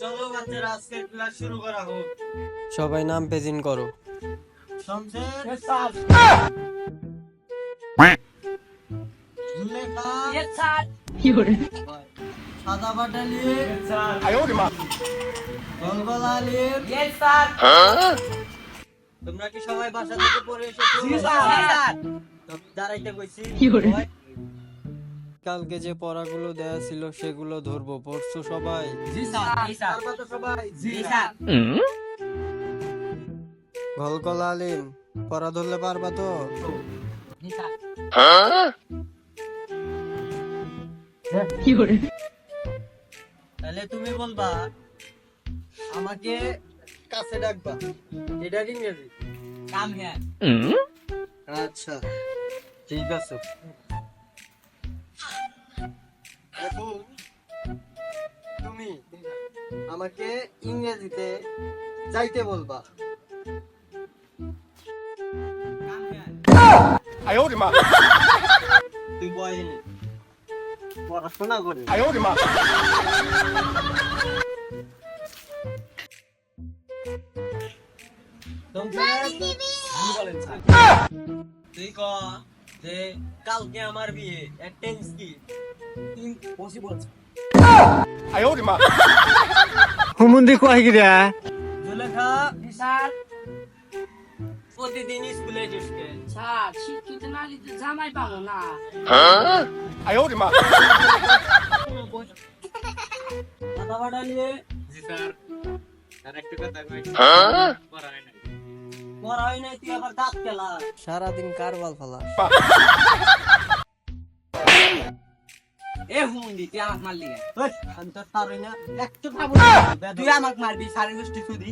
চলো বাচ্চারা আজকের ক্লাস শুরু করা হোক। সবাই নাম পেজিন করো। শমশের জুলেখা। সাদা বাটালি তোমরা কি সবাই বাসা থেকে পড়ে এসেছ? তো দাঁড়াইতে কইছি। ওই, কালকে যে পড়াগুলো দেয়া ছিল সেগুলো ধরবো। পড়ছো সবাই? পারবা তো সবাই। গলগল আলিম পড়া ধরলে পারবা তো? তাহলে তুমি বলবা আমাকে কাছে ডাকবা। এটা ইংরেজি? আচ্ছা ঠিক আছে। আমাকে ইংরেজিতে যাইতে বলবা। তুই বয়নি পড়াশোনা করে তুই ক যে কালকে আমার বিয়ে এর টেন্স কি পসিবল হুমুন্দি কয় গিরা জুলেখা প্রতিদিন স্কুলে যাসকে স্যার শিক্ষিত নারীদের জামাই পাবো না। কথা বাড়া নিয়ে জি স্যার। আর একটু কথা কই। পড়া হয় নাই। পড়া হয় নাই তুই আবার দাঁত খেলা সারাদিন কারবাল ফালা এ হুন্ডি তুই আমাকে মারলি অন্তর পারবি না। একটু খাব তুই আমাকে মারবি সাড়ে গোষ্ঠী শুধু